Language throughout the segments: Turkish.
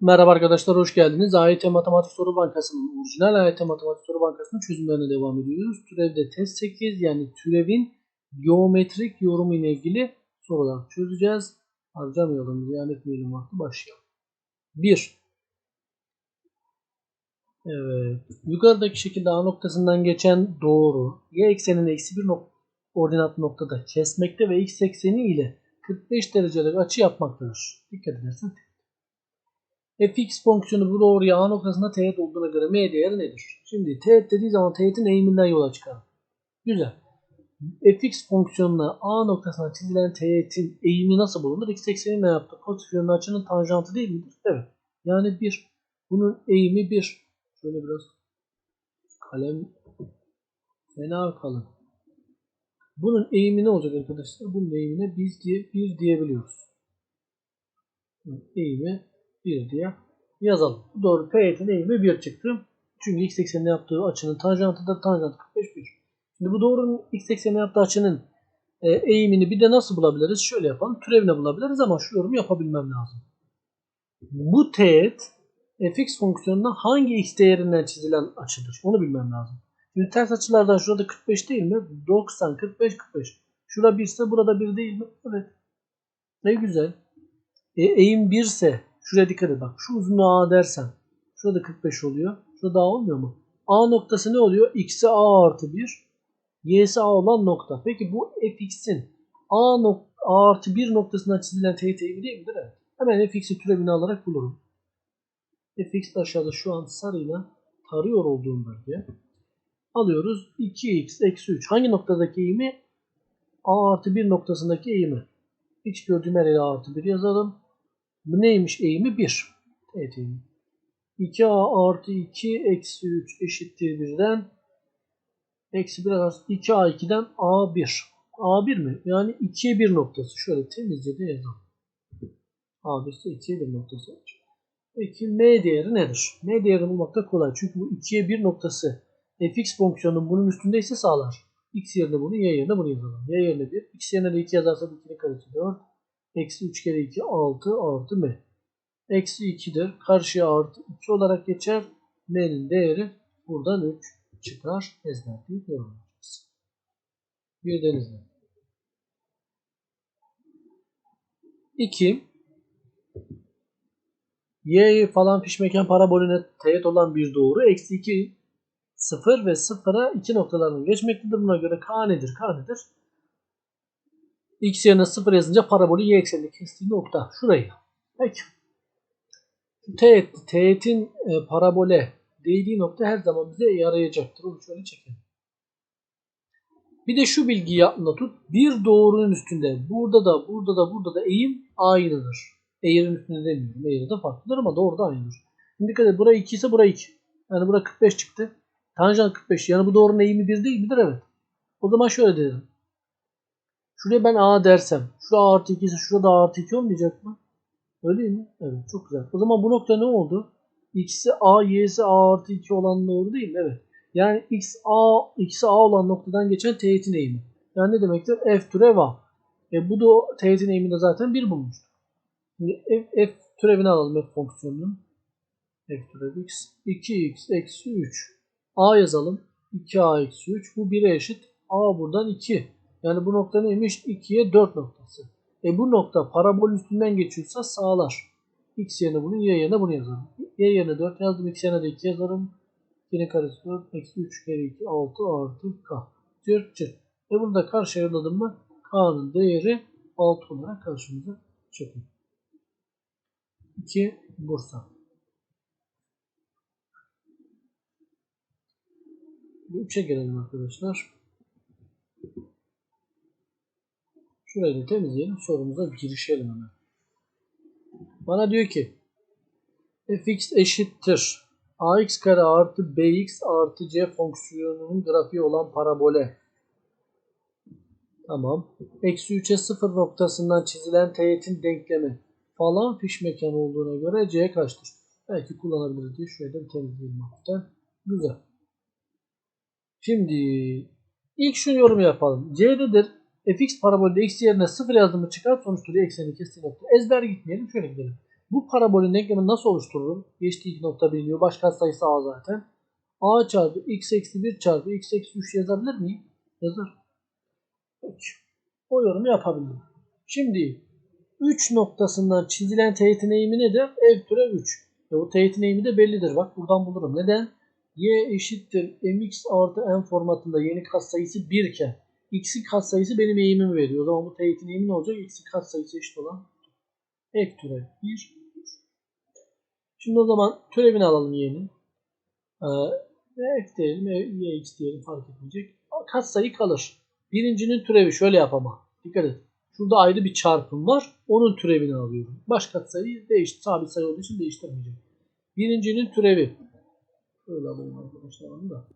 Merhaba arkadaşlar, hoş geldiniz. AYT Matematik Soru Bankası'nın orijinal AYT Matematik Soru Bankası'nın çözümlerine devam ediyoruz. Türevde test 8 yani türevin geometrik yorumu ile ilgili sorular çözeceğiz. Harcamayalım, ziyan etmeyelim vakti başlayalım. 1. Evet. Yukarıdaki şekilde A noktasından geçen doğru y eksenini eksi 1 nok ordinat noktada kesmekte ve x ekseni ile 45 derecelik açı yapmaktadır. Dikkat edersen fx fonksiyonu bu doğruya a noktasında teğet olduğuna göre m değeri nedir? Şimdi teğet dediği zaman teğetin eğiminden yola çıkalım. Güzel. fx fonksiyonuna a noktasına çizilen teğetin eğimi nasıl bulunur? x ekseni ne yaptı? Pozitif yönlü açının tanjantı değil midir? Evet. Yani bir. Bunun eğimi bir. Şöyle biraz kalem fena kalın. Bunun eğimi ne olacak arkadaşlar? Bunun eğimine biz diye bir diyebiliyoruz. Eğimi 1 diye yazalım. Doğru teğetin eğimi 1 çıktı. Çünkü x eksenine yaptığı açının tanjantı da tanjant 45 1. Şimdi bu doğrunun x eksenine yaptığı açının e, eğimini bir de nasıl bulabiliriz? Şöyle yapalım. Türevine bulabiliriz ama şu yorumu yapabilmem lazım. Bu teğet fx fonksiyonuna hangi x değerinden çizilen açıdır? Onu bilmem lazım. Şimdi ters açılardan şurada 45 değil mi? 90, 45, 45. Şurada 1 ise burada 1 değil mi? Evet. Ne güzel. E, eğim 1 ise şuraya dikkat et bak. Şu uzunluğa A dersen. Şurada 45 oluyor. Şurada A olmuyor mu? A noktası ne oluyor? X'e A artı 1. Y'si A olan nokta. Peki bu fx'in A, nok A artı 1 noktasından çizilen teğet eğimi değil midir? Evet. Hemen fx'i türevini alarak bulurum. fx aşağıda şu an sarıyla tarıyor olduğum bölge. Alıyoruz. 2x eksi 3. Hangi noktadaki eğimi? A artı 1 noktasındaki eğimi. X gördüğüm her yere artı 1 yazalım. Bu neymiş eğimi? 1. Evet eğimi. 2A artı 2 eksi 3 eşittir 1'den. Eksi 1 arası 2A2'den A1. A1 mi? Yani 2'ye 1 noktası. Şöyle temizce de yazalım. A1 ise 2'ye 1 noktası. Peki M değeri nedir? M değerini bulmak da kolay. Çünkü bu 2'ye 1 noktası fx fonksiyonunun bunun üstündeyse sağlar. x yerine bunu, y yerine bunu yazalım. y yerine 1, x yerine de 2 yazarsak 2'nin karesi 4. Eksi 3 kere 2 6 artı m. Eksi 2'dir. Karşıya artı 2 olarak geçer. m'nin değeri buradan 3 çıkar. Ezberleyip yorumlayacağız. Bir denizle. 2 y falan fişmeken parabolüne teğet olan bir doğru. Eksi 2 0 ve 0'a 2 noktalarının geçmektedir. Buna göre k nedir? K nedir? X yerine 0 yazınca parabolü y ekseninde kestiği nokta. Şurayı. Peki. Teğet, teğetin e, parabole değdiği nokta her zaman bize yarayacaktır. Onu şöyle çekelim. Bir de şu bilgiyi aklında tut. Bir doğrunun üstünde burada da burada da burada da eğim aynıdır. Eğerin üstünde demiyorum. Eğri de farklıdır ama doğru da aynıdır. Şimdi dikkat et. Buraya 2 ise buraya 2. Yani buraya 45 çıktı. Tanjant 45. Yani bu doğrunun eğimi 1 değil midir? Evet. O zaman şöyle dedim. Şuraya ben A dersem. Şu A artı 2 ise şurada artı 2 olmayacak mı? Öyle mi? Evet çok güzel. O zaman bu nokta ne oldu? X'i A, Y'si A artı 2 olan doğru değil mi? Evet. Yani X A, X'i A olan noktadan geçen teğetin eğimi. Yani ne demektir? F türev A. E bu da teğetin eğiminde zaten 1 bulmuştuk. Şimdi F, F türevini alalım F fonksiyonunun. F türev X. 2X eksi 3. A yazalım. 2A eksi 3. Bu 1'e eşit. A buradan 2. Yani bu nokta neymiş? 2'ye 4 noktası. E bu nokta parabol üstünden geçiyorsa sağlar. X yerine bunu, Y yerine bunu yazarım. Y yerine 4 yazdım. X yerine de 2 yazarım. 2'nin karesi 4. Eksi 3 kere 2 6 artı K. Cırt cırt. E bunu da karşıya yolladım mı? K'nın değeri 6 olarak karşımıza çıkıyor. 2 Bursa. 3'e gelelim arkadaşlar. Şurayı da temizleyelim. Sorumuza girişelim hemen. Bana diyor ki fx eşittir ax kare artı bx artı c fonksiyonunun grafiği olan parabole. Tamam. Eksi 3'e 0 noktasından çizilen teğetin denklemi falan fiş mekanı olduğuna göre c kaçtır? Belki kullanabiliriz diye da bir temizleyelim hafiften. Güzel. Şimdi ilk şunu yorum yapalım. C'dedir fx parabolde x yerine 0 yazdığımı çıkar sonuç türü ekseni kestiği nokta. Ezber gitmeyelim şöyle gidelim. Bu parabolün denklemini nasıl oluştururum? Geçtiği iki nokta biliniyor. Baş katsayısı a zaten. a çarpı x eksi 1 çarpı x eksi 3 yazabilir miyim? Yazar. Peki. O yorumu yapabilirim. Şimdi 3 noktasından çizilen teğetin eğimi nedir? F türev 3. E o teğetin eğimi de bellidir. Bak buradan bulurum. Neden? y eşittir mx artı n formatında yeni katsayısı 1 iken x'in katsayısı benim eğimimi veriyor. O zaman bu teğetin eğimi ne olacak? x'in katsayısı eşit olan f türev 1. Şimdi o zaman türevini alalım y'nin. Ee, f diyelim, y x diyelim fark etmeyecek. Katsayı kalır. Birincinin türevi şöyle yapama. Dikkat et. Şurada ayrı bir çarpım var. Onun türevini alıyorum. Baş katsayı değişti. Sabit sayı olduğu için değiştirmeyeceğim. Birincinin türevi. Şöyle alayım arkadaşlar onu da.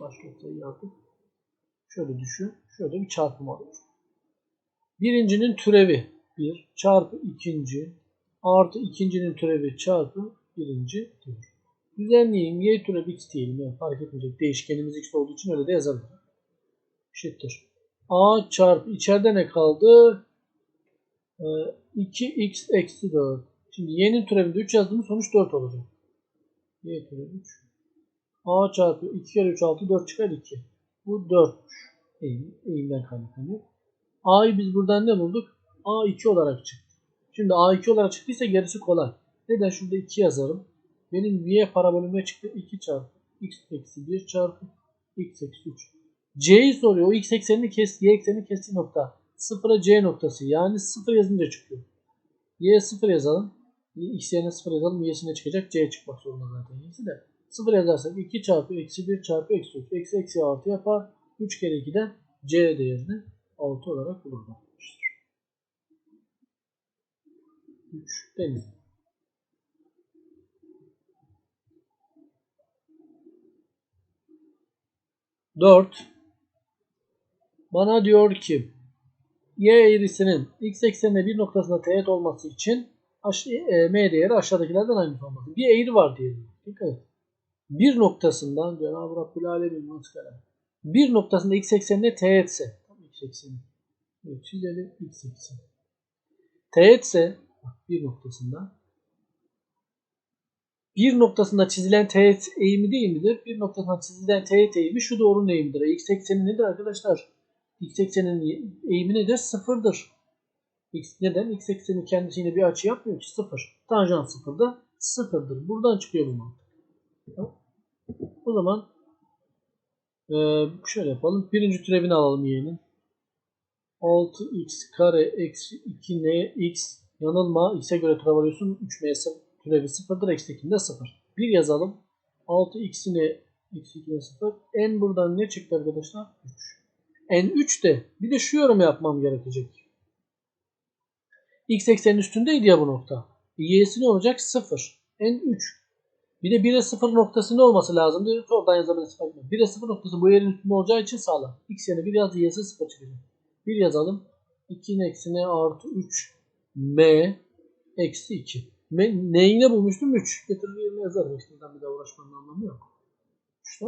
Baş katsayı yazdık. Şöyle düşün. Şöyle bir çarpım alıyor. Birincinin türevi 1 çarpı ikinci artı ikincinin türevi çarpı birinci diyor. Düzenleyin y türevi x diyelim. Yani fark etmeyecek. Değişkenimiz x olduğu için öyle de yazabilirim. Eşittir. a çarpı içeride ne kaldı? Ee, 2x eksi 4. Şimdi y'nin türevinde 3 yazdığımız sonuç 4 olacak. y türevi 3. a çarpı 2 kere 3 6 4 çıkar 2. Bu 4'müş. Eğim, eğimden kaynaklanıyor. a'yı biz buradan ne bulduk? a 2 olarak çıktı. Şimdi a 2 olarak çıktıysa gerisi kolay. Neden? Şurada 2 yazarım. Benim y parabolüme çıktı 2 çarpı x eksi 1 çarpı x eksi 3. C'yi soruyor. O x eksenini kes, y eksenini kestiği nokta. Sıfıra C noktası. Yani sıfır yazınca çıkıyor. Y sıfır yazalım. X yerine sıfır yazalım. Y'sine çıkacak. C çıkmak zorunda zaten. Y'si de. Sıfır yazarsak 2 çarpı eksi 1 çarpı eksi 3. Eksi eksi artı yapar. 3 kere 2'den C değerini 6 olarak arkadaşlar. 3 deniz. Dört. Bana diyor ki y eğrisinin x eksenine bir noktasında teğet olması için e, m değeri aşağıdakilerden aynı olması. Bir eğri var diyelim. Dikkat et. Bir noktasından Cenab-ı Rabbül Alemin maskara. Bir noktasında x eksenine teğetse. X ekseni. Evet, çizelim x ekseni. Teğetse bir noktasında bir noktasında çizilen teğet eğimi değil midir? Bir noktasında çizilen teğet eğimi şu doğrunun eğimidir. X ekseni nedir arkadaşlar? X ekseninin eğimi nedir? Sıfırdır. X neden? X ekseni kendisiyle bir açı yapmıyor ki sıfır. Tanjant sıfırda sıfırdır. Buradan çıkıyor bu mantık. O zaman ee, şöyle yapalım. Birinci türevini alalım y'nin. 6x kare eksi 2n x yanılma x'e göre türev alıyorsun. 3m türevi sıfırdır. Eksi 2'de 0. 1 yazalım. 6x'ine eksi 2'de 0. n buradan ne çıktı arkadaşlar? 3. n3 de bir de şu yorum yapmam gerekecek. x eksenin üstündeydi ya bu nokta. y'si ne olacak? 0. n3. Bir de 1'e 0 noktası ne olması lazımdı? Oradan yazabiliriz. 1'e 0 noktası bu yerin üstünde olacağı için sağlam. X yerine 1 yazdı. Y'si 0 çıkacak. 1 yazalım. 2'nin eksine artı 3 M eksi 2. M, neyine bulmuştum? 3. Getirir yerine yazarım. İşte bir daha uğraşmanın anlamı yok. İşte.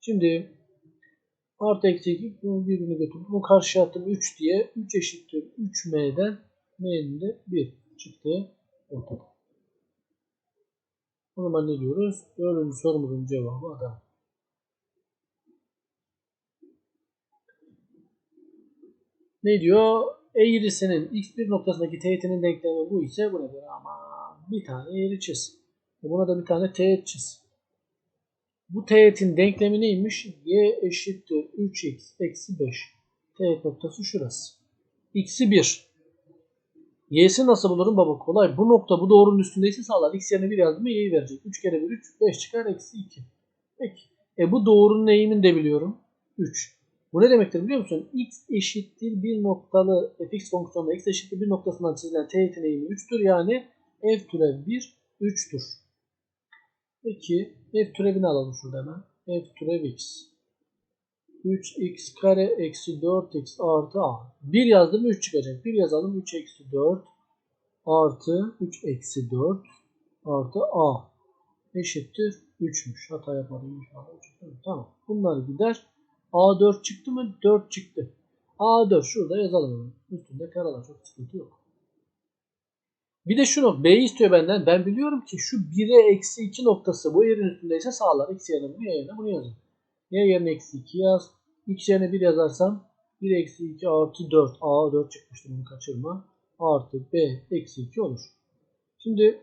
Şimdi artı eksi 2 bunu birbirini götürdüm. Bunu karşıya attım 3 diye. 3 eşittir 3M'den M'nin de 1 çıktı ortada. O zaman ne diyoruz? Dördüncü sorumuzun cevabı Adana. Ne diyor? Eğrisinin x1 noktasındaki teğetinin denklemi bu ise bu nedir? Ama bir tane eğri çiz. E buna da bir tane teğet çiz. Bu teğetin denklemi neymiş? y eşittir 3x eksi 5. Teğet noktası şurası. x'i 1. Y'si nasıl bulurum baba? Kolay. Bu nokta bu doğrunun üstündeyse sağlar. X yerine 1 yazdım mı y'yi verecek. 3 kere 1 3. 5 çıkar eksi 2. Peki. E bu doğrunun eğimini de biliyorum. 3. Bu ne demektir biliyor musun? X eşittir bir noktalı fx fonksiyonunda x eşittir bir noktasından çizilen teğetin eğimi 3'tür. Yani f türev 1 3'tür. Peki f türevini alalım şurada hemen. f türev x. 3x kare eksi 4x artı a. 1 yazdım 3 çıkacak. 1 yazalım 3 eksi 4 artı 3 eksi 4 artı a eşittir 3'müş. Hata yaparım inşallah. Tamam. Bunlar gider. a 4 çıktı mı? 4 çıktı. a 4 şurada yazalım. Üstünde karalar çok sıkıntı yok. Bir de şunu B'yi istiyor benden. Ben biliyorum ki şu 1'e eksi 2 noktası bu yerin üstündeyse sağlar. X yerine bunu yerine bunu yazın. Y yerine eksi 2 yaz. X yerine 1 yazarsam 1 eksi 2 artı 4. A 4 çıkmıştı bunu kaçırma. Artı B eksi 2 olur. Şimdi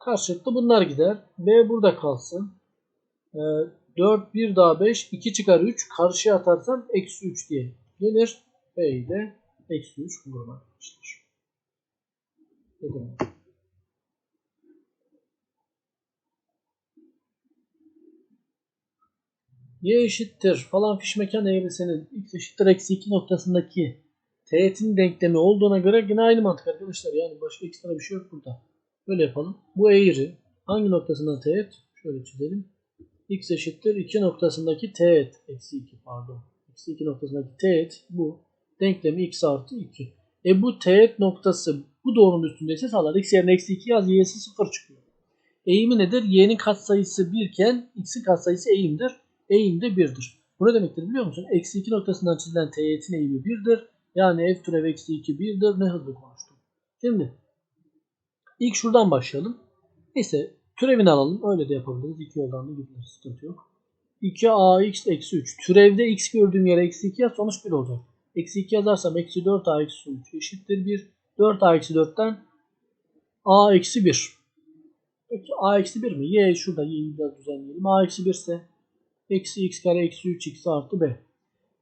karşılıklı bunlar gider. B burada kalsın. Ee, 4 1 daha 5 2 çıkar 3. Karşıya atarsam eksi 3 diye gelir. B'yi de eksi 3 bulurum arkadaşlar. Dedim. Y eşittir falan fişmekan eğrisinin x eşittir eksi 2 noktasındaki teğetin denklemi olduğuna göre yine aynı mantık arkadaşlar. Yani başka ekstra bir şey yok burada. Böyle yapalım. Bu eğri hangi noktasından teğet? Şöyle çizelim. x eşittir 2 noktasındaki teğet. Eksi 2 pardon. Eksi 2 noktasındaki teğet bu. Denklemi x artı 2. E bu teğet noktası bu doğrunun üstündeyse sağlar. x yerine eksi 2 yaz y'si 0 çıkıyor. Eğimi nedir? y'nin katsayısı 1 iken x'in katsayısı eğimdir. Eğim de 1'dir. Bu ne demektir biliyor musun? Eksi 2 noktasından çizilen teğetin eğimi 1'dir. Yani f türev eksi 2 1'dir. Ne hızlı konuştum. Şimdi ilk şuradan başlayalım. Neyse türevini alalım. Öyle de yapabiliriz. İki yoldan da gidilir. Sıkıntı yok. 2ax eksi 3. Türevde x gördüğüm yere eksi 2 yaz sonuç 1 olacak. Eksi 2 yazarsam eksi 4a eksi 3 eşittir 1. 4a eksi 4'ten a eksi 1. Peki a eksi 1 mi? Y şurada y'yi biraz düzenleyelim. a eksi 1 ise eksi x kare eksi 3x artı b.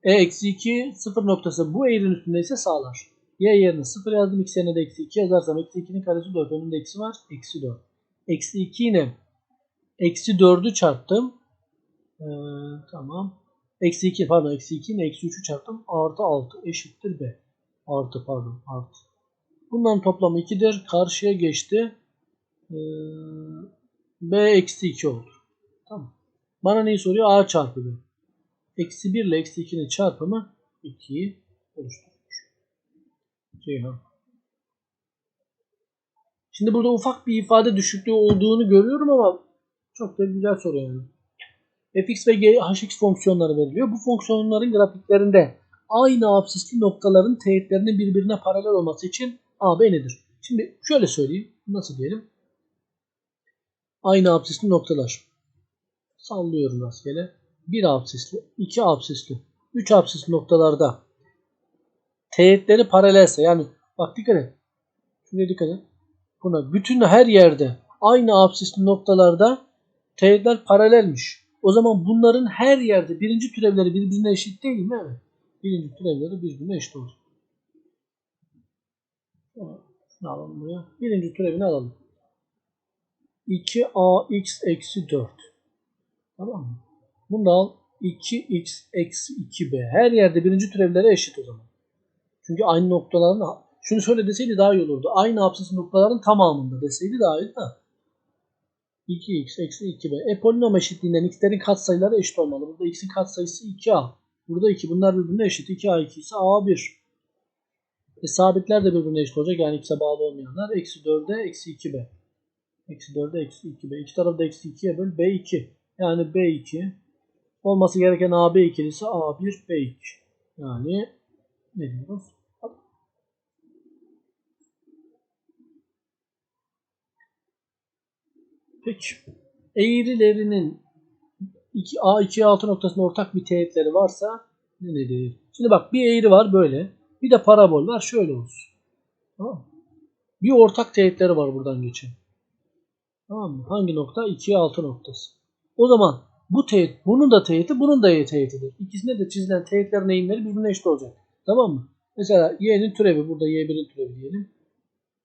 E eksi 2 sıfır noktası bu eğrinin üstündeyse sağlar. Y yerine 0 yazdım. X yerine de eksi 2 yazarsam eksi 2'nin karesi 4. Önünde eksi var. Eksi 4. Eksi 2 ile eksi 4'ü çarptım. Ee, tamam. Eksi 2 pardon eksi 2 ile eksi 3'ü çarptım. Artı 6 eşittir B. Artı pardon artı. Bunların toplamı 2'dir. Karşıya geçti. Ee, B eksi 2 oldu. Bana neyi soruyor? A çarpı B. Eksi 1 ile eksi 2'nin çarpımı 2'yi oluşturur. Ceyhan. Şimdi burada ufak bir ifade düşüklüğü olduğunu görüyorum ama çok da güzel soru yani. fx ve hx fonksiyonları veriliyor. Bu fonksiyonların grafiklerinde aynı absisli noktaların teğetlerinin birbirine paralel olması için AB nedir? Şimdi şöyle söyleyeyim. Nasıl diyelim? Aynı absisli noktalar. Sallıyorum rastgele. 1 absisli, 2 absisli, 3 absisli noktalarda teğetleri paralelse yani bak dikkat et. Şuraya dikkat et. Buna bütün her yerde aynı absisli noktalarda teğetler paralelmiş. O zaman bunların her yerde birinci türevleri birbirine eşit değil mi? Evet. Birinci türevleri birbirine eşit olur. Şunu alalım buraya. Birinci türevini alalım. 2ax eksi 4. Tamam mı? Bunu al. 2x eksi 2b. Her yerde birinci türevlere eşit o zaman. Çünkü aynı noktaların şunu şöyle deseydi daha iyi olurdu. Aynı absisi noktaların tamamında deseydi daha iyi da. 2x eksi 2b. E polinom eşitliğinden x'lerin katsayıları eşit olmalı. Burada x'in katsayısı 2a. Burada 2. Bunlar birbirine eşit. 2a2 ise a1. E sabitler de birbirine eşit olacak. Yani x'e bağlı olmayanlar. Eksi 4'e eksi 2b. Eksi 4'e eksi 2b. İki tarafı da eksi 2'ye böl. b2. Yani b2 olması gereken AB ikilisi A1 B2. Yani ne diyoruz? Peki. Eğrilerinin A2 6 noktasında ortak bir teğetleri varsa ne nedir? Şimdi bak bir eğri var böyle. Bir de parabol var şöyle olsun. Tamam Bir ortak teğetleri var buradan geçen. Tamam mı? Hangi nokta? 2'ye 6 noktası. O zaman bu teğet, bunun da teğeti, bunun da teğetidir. İkisinde de çizilen teğetlerin eğimleri birbirine eşit olacak. Tamam mı? Mesela y'nin türevi, burada y1'in türevi diyelim.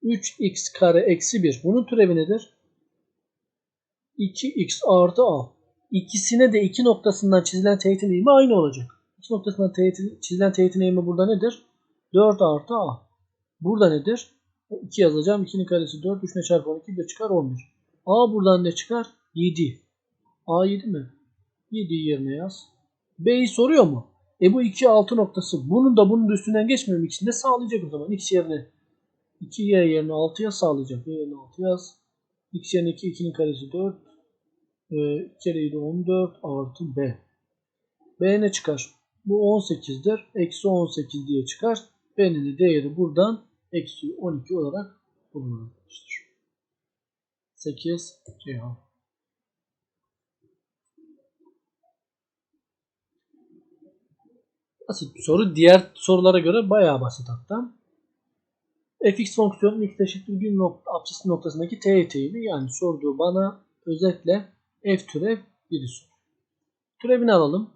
3x kare eksi 1. Bunun türevi nedir? 2x artı a. İkisine de iki noktasından çizilen teğetin eğimi aynı olacak. İki noktasından teğetin, çizilen teğetin eğimi burada nedir? 4 artı a. Burada nedir? 2 yazacağım. 2'nin karesi 4. 3 ne çarpı 12? 1 çıkar 11. a buradan ne çıkar? 7. A7 mi? 7 yerine yaz. B'yi soruyor mu? E bu 2 6 noktası. Bunun da bunun da üstünden geçmiyor mu ikisinde? Sağlayacak o zaman. X yerine 2Y yerine 6'ya sağlayacak. Y yerine 6 yaz. X yerine 2, 2'nin karesi 4. E, 2 kere 7 14 artı B. B ne çıkar? Bu 18'dir. Eksi 18 diye çıkar. B'nin de değeri buradan eksi 12 olarak bulunur arkadaşlar. 8 Ceyhan. Basit soru. Diğer sorulara göre bayağı basit hatta. fx fonksiyonun x eşittir 1 nokta, apsisi noktasındaki t eteğimi yani sorduğu bana özetle f türev 1'i sor. Türevini alalım.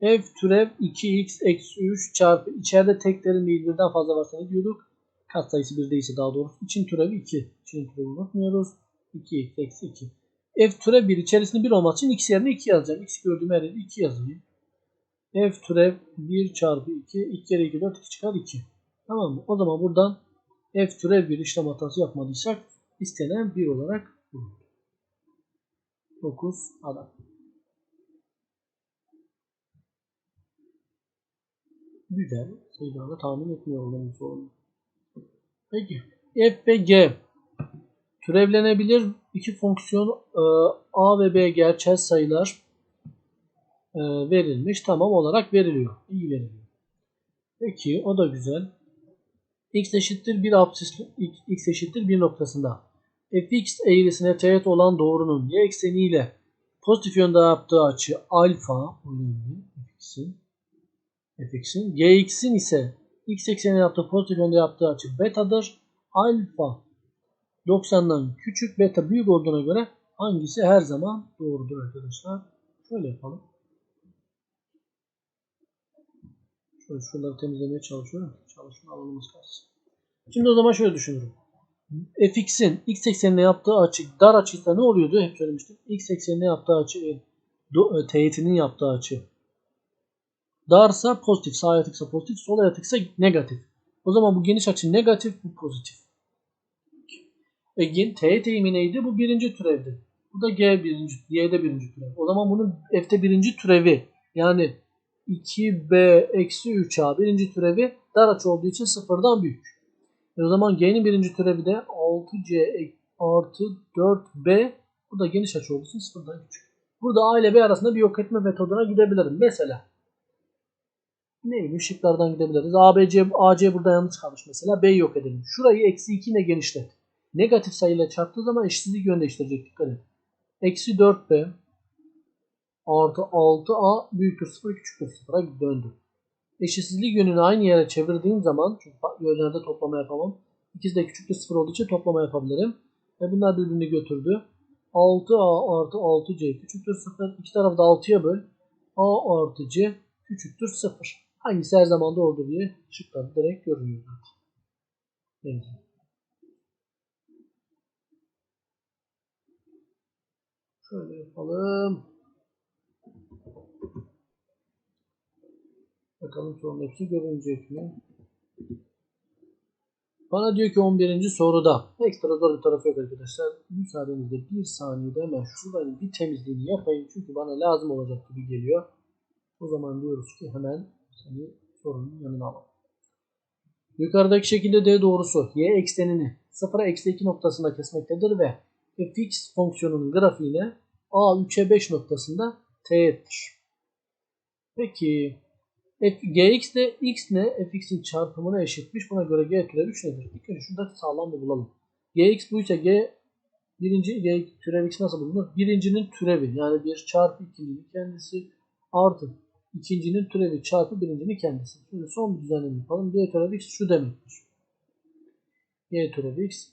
f türev 2x eksi 3 çarpı içeride teklerin değil birden fazla varsa ne diyorduk? Kat sayısı 1 değilse daha doğrusu için türevi 2. İçin türevi unutmuyoruz. 2x eksi 2. f türev 1 içerisinde 1 olması için x yerine 2 yazacağım. x gördüğüm her yere 2 yazayım. F türev 1 çarpı 2. 2 kere 2 4 2 çıkar 2. Tamam mı? O zaman buradan f türev 1 işlem hatası yapmadıysak istenen 1 olarak bulunur. 9 adam. Güzel. Sayılarla tahmin etmiyorum benim sorunu. Peki. F ve G türevlenebilir iki fonksiyon e, A ve B gerçel sayılar e, verilmiş. Tamam olarak veriliyor. İyi veriliyor. Peki o da güzel. X eşittir bir apsis X eşittir bir noktasında fx eğrisine teğet olan doğrunun y ekseniyle pozitif yönde yaptığı açı alfa önemli fx'in fx'in gx'in ise x eksenine yaptığı pozitif yönde yaptığı açı betadır. Alfa 90'dan küçük beta büyük olduğuna göre hangisi her zaman doğrudur arkadaşlar? Şöyle yapalım. Şöyle şuraları temizlemeye çalışıyorum. Çalışma alanımız kalsın. Şimdi o zaman şöyle düşünürüm. fx'in x eksenine yaptığı açı dar açıysa ne oluyordu? Hep söylemiştim. x eksenine yaptığı açı e, teğetinin yaptığı açı darsa pozitif, sağ yatıksa pozitif, sol yatıksa negatif. O zaman bu geniş açı negatif, bu pozitif. E, teğet eğimi neydi? Bu birinci türevdi. Bu da g birinci, y'de birinci türev. O zaman bunun f'te birinci türevi yani 2b eksi 3a birinci türevi dar açı olduğu için sıfırdan büyük. E o zaman g'nin birinci türevi de 6c artı 4b bu da geniş açı olduğu için sıfırdan küçük. Burada a ile b arasında bir yok etme metoduna gidebilirim. Mesela ne bileyim şıklardan gidebiliriz. A, B, C, A, C burada yanlış kalmış mesela. B'yi yok edelim. Şurayı eksi 2 ile genişlet. Negatif sayıyla çarptığı zaman eşitsizlik yön değiştirecek. Dikkat et. Eksi 4B artı 6A büyüktür 0 küçüktür 0'a döndü. Eşitsizlik yönünü aynı yere çevirdiğim zaman çünkü yönlerde toplama yapamam. İkisi de küçüktür 0 olduğu için toplama yapabilirim. Ve bunlar birbirini götürdü. 6A artı 6C küçüktür 0. İki tarafı da 6'ya böl. A artı C küçüktür 0. Hangisi her zaman doğrudur diye şıklarda direkt görünüyor. Evet. Şöyle yapalım. Bakalım sonraki görünecek mi? Bana diyor ki 11. soruda ekstra zor bir tarafı yok arkadaşlar. Müsaadenizle bir saniyede hemen şuranın bir temizliğini yapayım. Çünkü bana lazım olacak gibi geliyor. O zaman diyoruz ki hemen seni sorunun yanına alalım. Yukarıdaki şekilde D doğrusu y eksenini 0'a eksi 2 noktasında kesmektedir ve fx fonksiyonunun grafiğine a 3'e 5 noktasında teğettir. Peki gx de x ne? fx'in çarpımına eşitmiş. Buna göre g türev 3 nedir? İlk önce şurada sağlam bir bulalım. gx buysa g birinci g türev x nasıl bulunur? Birincinin türevi yani 1 çarpı ikincinin kendisi artı ikincinin türevi çarpı birincinin kendisi. Şimdi son bir düzenleme yapalım. G türevi x şu demektir. G türevi x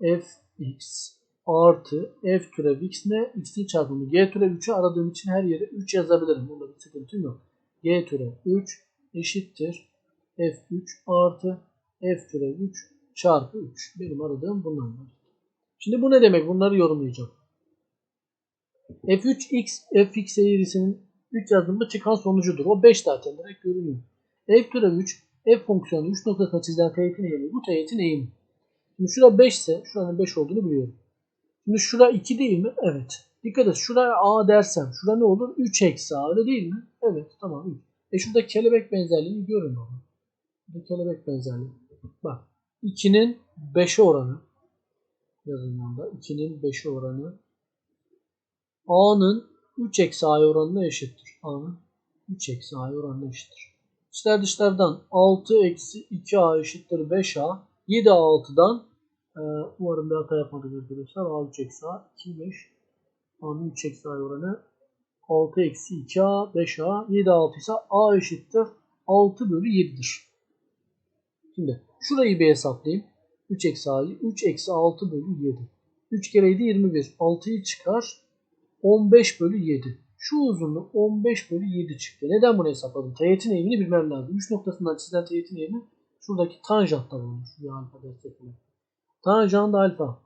fx artı f türevi x ne? x'in çarpımı. G türevi 3'ü aradığım için her yere 3 yazabilirim. Bunda bir sıkıntım yok. G türevi 3 eşittir f3 artı f türevi 3 çarpı 3. Benim aradığım bunlar. Şimdi bu ne demek? Bunları yorumlayacağım. f3 x fx eğrisinin 3 yazdığımda çıkan sonucudur. O 5 zaten direkt görünüyor. F türevi 3 f fonksiyonu 3 noktasına çizilen teğetin eğimi. Bu teğetin eğimi. Şimdi şura 5 ise şuranın 5 olduğunu biliyorum. Şimdi şura 2 değil mi? Evet. Dikkat et. Şuraya A dersem şura ne olur? 3 eksi A öyle değil mi? Evet tamam 3. E şurada kelebek benzerliğini görün baba. Burada kelebek benzerliği. Bak 2'nin 5'e oranı yazın yanında. 2'nin 5'e oranı A'nın 3 eksi a'ya oranına eşittir. A'nın 3 eksi a'ya oranına eşittir. İçler dışlardan 6 eksi 2a eşittir 5a. 7a 6'dan Ee, umarım bir hata yapmadık arkadaşlar. A3 eksi A 2 5 A'nın 3 eksi A oranı 6 eksi 2A 5A 7 6 ise A eşittir 6 bölü 7'dir. Şimdi şurayı bir hesaplayayım. 3 eksi A'yı 3 eksi 6 bölü 7. 3 kere 7 21. 6'yı çıkar. 15 bölü 7. Şu uzunluk 15 bölü 7 çıktı. Neden bunu hesapladım? Teğetin eğimini bilmem lazım. 3 noktasından çizilen teğetin eğimi şuradaki tanjantta bulunur. Şu alfa. Tanjant alfa.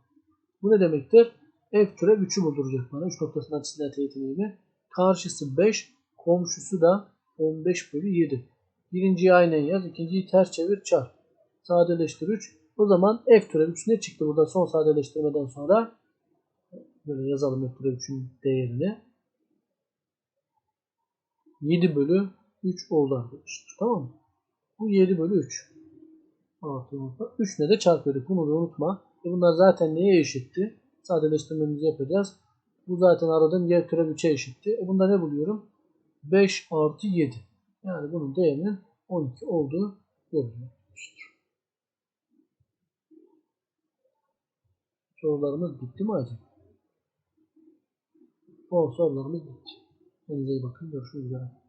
Bu ne demektir? F türev 3'ü bulduracak bana. 3 noktasından çizilen teğetin eğimi. Karşısı 5. Komşusu da 15 bölü 7. Birinciyi aynen yaz. ikinciyi ters çevir çarp. Sadeleştir 3. O zaman F türev 3 ne çıktı burada son sadeleştirmeden sonra? Böyle yazalım F türev 3'ün değerini. 7 bölü 3 oldu arkadaşlar. Tamam mı? Bu 7 bölü 3. Artı unutma. 3 ne de çarpıyorduk. Bunu da unutma. E bunlar zaten neye eşitti? Sadeleştirmemizi yapacağız. Bu zaten aradığım y türev 3'e eşitti. E bunda ne buluyorum? 5 artı 7. Yani bunun değerinin 12 olduğu görülüyor. Sorularımız bitti mi acaba? O sorularımız bitti. Kendinize iyi bakın. Görüşmek üzere.